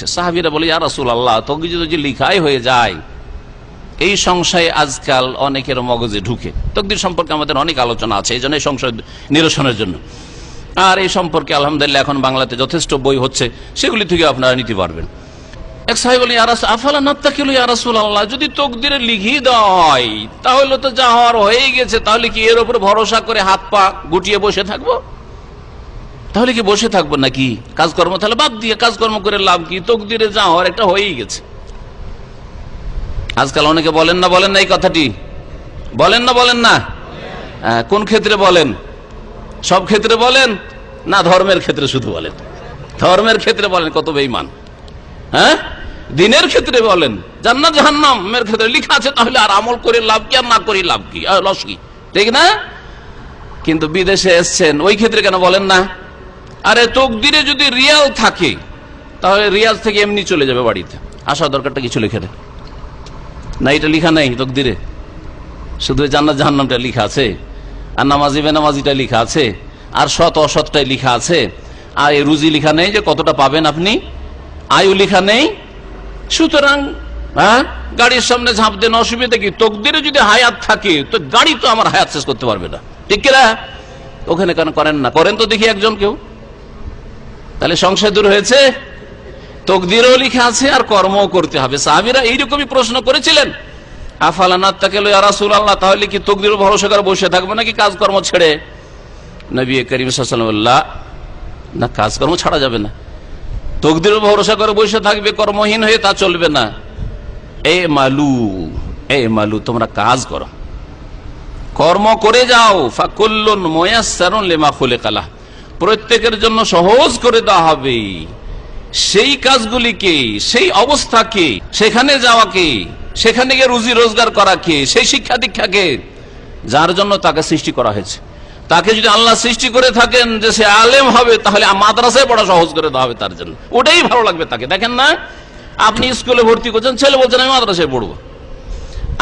হচ্ছে সাহাবিরা বলে, ইয়া রাসুল আল্লাহ তকদির যদি লিখাই হয়ে যায়, এই সংশয় আজকাল অনেকের মগজে ঢুকে। তকদির সম্পর্কে আমাদের অনেক আলোচনা আছে, এই জন্য এই সংশয় নিরসনের জন্য। আর এই সম্পর্কে আলহামদুলিল্লাহ এখন বাংলাতে যথেষ্ট বই হচ্ছে, সেগুলি থেকে আপনারা নিতে পারবেন। এক সাহেব বলেন ইয়ারাস আফালা নাত্তা কিলো ইয়ারাসুল আল্লাহ যদি তকদিরে লিখিয়ে দেওয়া হয় তাহলে তো যা হওয়ার হয়ে গেছে, তাহলে কি এর উপর ভরসা করে হাত পা গুটিয়ে বসে থাকব? তাহলে কি বসে থাকব নাকি? কাজকর্ম তাহলে বাদ দিয়ে কাজকর্ম করে লাভ কি? তকদিরে যা হওয়ার একটা হয়েই গেছে। আজকাল অনেকে বলেন না বলেন না এই কথাটি? বলেন না বলেন না? হ্যাঁ, কোন ক্ষেত্রে বলেন? সব ক্ষেত্রে বলেন? না ধর্মের ক্ষেত্রে শুধু বলেন। ধর্মের ক্ষেত্রে বলেন কত বেইমান হ্যাঁ? দিনের ক্ষেত্রে বলেন জান্নাত জাহান্নামের ক্ষেত্রে লেখা আছে তাহলে আর আমল করে লাভ কি আর না করি লাভ কি? লস কি? ঠিক না? কিন্তু বিদেশে এসছেন ওই ক্ষেত্রে কেন বলেন না? আরে তকদিরে যদি রিয়াল থাকে, তাহলে রিয়াজ থেকে এমনি চলে যাবে বাড়িতে। আসার দরকারটা কিছু লিখে দেন না, এটা লিখা নেই তকদিরে। শুধু জান্নাত জাহান্নামটা লিখা আছে, আর নামাজি বেনামাজিটা লিখা আছে, আর সৎ অসৎটাই লিখা আছে, আর এই রুজি লিখা নেই যে কতটা পাবেন আপনি, আয়ু লিখা নেই। সুতরাং হ্যাঁ গাড়ির সামনে ঝাঁপ দেন অসুবিধা কি? তকদিরে যদি হায়াত থাকে, তো গাড়ি তো আমার হায়াত শেষ করতে পারবে না। ঠিক কিনা ওখানে কেন করেন না? করেন তো দেখি একজন কেউ। তাহলে সংশয় দূর হয়েছে? তকদিরও লিখা আছে আর কর্মও করতে হবে। সাহাবিরা এইরকমই প্রশ্ন করেছিলেন। তাকে তাহলে কি ভরসা করে নাকি কাজকর্ম ছেড়ে? করিম না, কাজকর্ম ছাড়া যাবে না। ভরসা করে থাকবে, কর্মহীন হয়ে তা চলবে না। এ মালু এ মালু, তোমরা কাজ করো। কর্ম করে যাও। ফাকুল্লুন ময়াসারুন লেমা কালা প্রত্যেকের জন্য সহজ করে দেওয়া হবে। সেই কাজগুলিকে সেই অবস্থাকে সেখানে যাওয়াকে সেখানে গিয়ে রুজি রোজগার করাকে সেই শিক্ষা দীক্ষাকে যার জন্য তাকে সৃষ্টি করা হয়েছে। তাকে যদি আল্লাহ সৃষ্টি করে থাকেন যে সে আলেম হবে, তাহলে মাদ্রাসায় পড়া সহজ করে দেওয়া হবে তার জন্য। ওটাই ভালো লাগবে তাকে। দেখেন না? আপনি স্কুলে ভর্তি করছেন, ছেলে বলছেন, আমি মাদ্রাসায় পড়ব।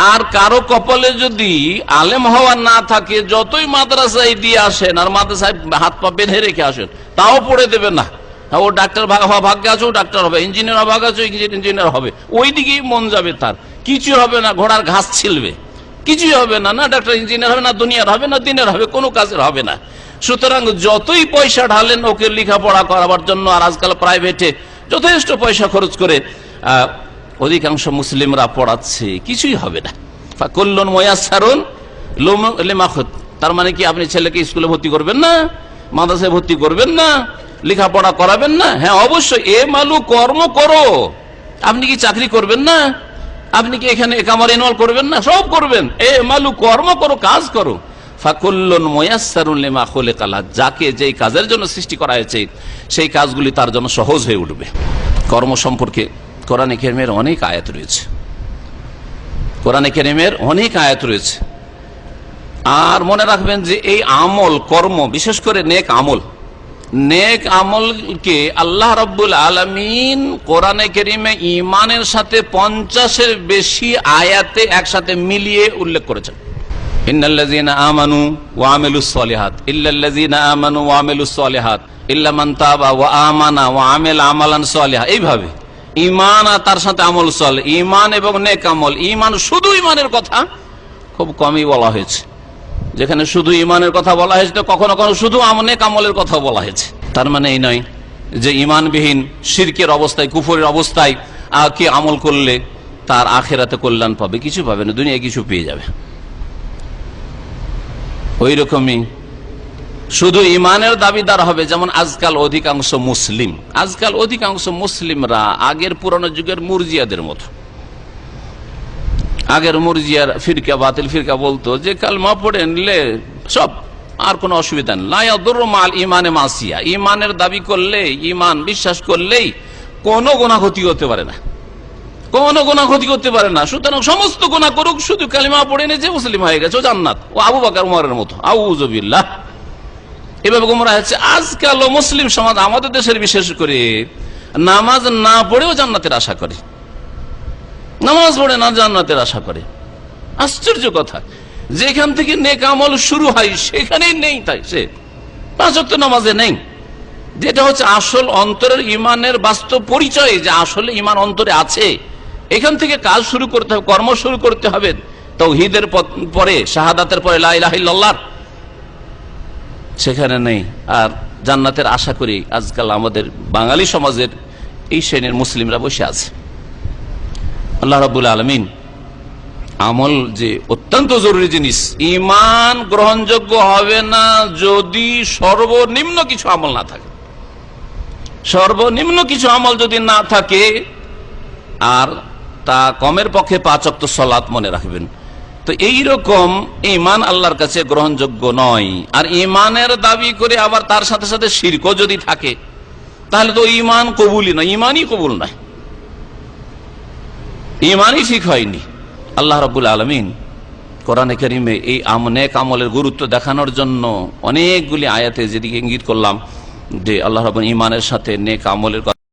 আর কারও কপালে যদি আলেম হওয়া না থাকে যতই মাদ্রাসায় দিয়ে আসেন আর মাদ্রাসায় হাত পা বেঁধে রেখে আসেন তাও পড়ে দেবে না। হ্যাঁ, ও ডাক্তার হওয়া ভাগ্যে আছে ও ডাক্তার হবে ইঞ্জিনিয়ার ভাগ আছে ইঞ্জিনিয়ার হবে। ওই দিকেই মন যাবে তার। কিছু হবে না ঘোড়ার ঘাস ছিলবে। কিছুই হবে না না ডাক্তার ইঞ্জিনিয়ার হবে না দুনিয়ার হবে না দিনের হবে কোনো কাজের হবে না। সুতরাং যতই পয়সা ঢালেন ওকে লেখাপড়া করাবার জন্য আর আজকাল প্রাইভেটে যথেষ্ট পয়সা খরচ করে অধিকাংশ মুসলিমরা পড়াচ্ছে, কিছুই হবে না। কল্যাণ ময়াসারুন লেমাখত তার মানে কি আপনি ছেলেকে স্কুলে ভর্তি করবেন না? মাদ্রাসায় ভর্তি করবেন না? লেখাপড়া করাবেন না? হ্যাঁ অবশ্যই। এ মালু, কর্ম করো। আপনি কি চাকরি করবেন না? আপনি কি এখানে একামার ইনভলভ করবেন না? সব করবেন। এ মালু, কর্ম করো, কাজ করো। ফাকুল্লন ময়াসারুন লেমা খোলে কালা যাকে যেই কাজের জন্য সৃষ্টি করা হয়েছে, সেই কাজগুলি তার জন্য সহজ হয়ে উঠবে। কর্ম সম্পর্কে কোরআন কেরিমের অনেক আয়াত রয়েছে। কোরআন কেরিমের অনেক আয়াত রয়েছে। আর মনে রাখবেন যে এই আমল, কর্ম, বিশেষ করে নেক আমল, নেক আমলকে আল্লাহ রব্বুল আলমিন কোরআনে কেরিমে ইমানের সাথে পঞ্চাশের বেশি আয়াতে একসাথে মিলিয়ে উল্লেখ করেছেন। ইন্নাল্লাযীনা আমানু ওয়া আমিলুস সলিহাত, ইল্লাল্লাযীনা আমানু ওয়া আমিলুস সলিহাত ইল্লা মান তাবা ওয়া আমানা ওয়া আমিলা আমালান সলিহা। এইভাবে ঈমান আর তার সাথে আমল সল ইমান এবং নেক আমল। ইমান শুধু ইমানের কথা খুব কমই বলা হয়েছে। যেখানে শুধু ইমানের কথা বলা হয়েছে, তো কখনো কখনো শুধু আমনে আমলের কথা বলা হয়েছে। তার মানে এই নয় যে ইমানবিহীন শিরকের অবস্থায়, কুফরের অবস্থায় কি আমল করলে তার আখেরাতে কল্যাণ পাবে? কিছু পাবে না। দুনিয়ায় কিছু পেয়ে যাবে। ওই রকমই শুধু ইমানের দাবিদার হবে, যেমন আজকাল অধিকাংশ মুসলিম। আজকাল অধিকাংশ মুসলিমরা আগের পুরনো যুগের মুরজিয়াদের মতো। আগের মুরজিয়ার ফিরকা, বাতিল ফিরকা বলতো যে কালমা পড়ে নিলে সব, আর কোনো অসুবিধা নেই। মাল ইমানে মাসিয়া। ইমানের দাবি করলে ইমান বিশ্বাস করলেই কোনো গোনা ক্ষতি করতে পারে না। কোনো গোনা ক্ষতি করতে পারে না। সুতরাং সমস্ত গোনা করুক, শুধু কালিমা পড়ে নিয়েছে মুসলিম হয়ে গেছে, ও জান্নাত। ও আবু বাকার, উমরের মতো। আউজবিল্লাহ এভাবে গোমরা হচ্ছে আজকাল মুসলিম সমাজ আমাদের দেশের বিশেষ করে নামাজ না পড়েও জান্নাতের আশা করে। নামাজ পড়ে না জান্নাতের আশা করে। আশ্চর্য কথা। যেখান থেকে নেক আমল শুরু হয়, সেখানেই নেই তাই সে। পাঁচ ওয়াক্ত নামাজে নেই। যেটা হচ্ছে আসল অন্তরের ইমানের বাস্তব পরিচয় যে আসলে ইমান অন্তরে আছে। এখান থেকে কাজ শুরু করতে হবে, কর্ম শুরু করতে হবে। তৌহিদের পরে, শাহাদাতের পরে লাইলাহিল্লাহ সেখানে নেই। আর জান্নাতের আশা করি আজকাল আমাদের বাঙালি সমাজের এই শ্রেণির মুসলিমরা বসে আছে। আল্লাহ রাবুল আলমিন আমল যে অত্যন্ত জরুরি জিনিস ইমান গ্রহণযোগ্য হবে না যদি সর্বনিম্ন কিছু আমল না থাকে। সর্বনিম্ন কিছু আমল যদি না থাকে, আর তা কমের পক্ষে পাচক সলাৎ মনে রাখবেন। তো এই রকম ইমান আল্লাহর কাছে গ্রহণযোগ্য নয়। আর ইমানের দাবি করে আবার তার সাথে সাথে শিরকও যদি থাকে, তাহলে তো ইমান কবুলই নয় ইমানই কবুল নয়। ইমানই ঠিক হয়নি। আল্লাহ রবুল আলমিন কোরআনে করিমে এই নেক আমলের গুরুত্ব দেখানোর জন্য অনেকগুলি আয়াতে যেদিকে ইঙ্গিত করলাম যে আল্লাহ রব ইমানের সাথে নেক আমলের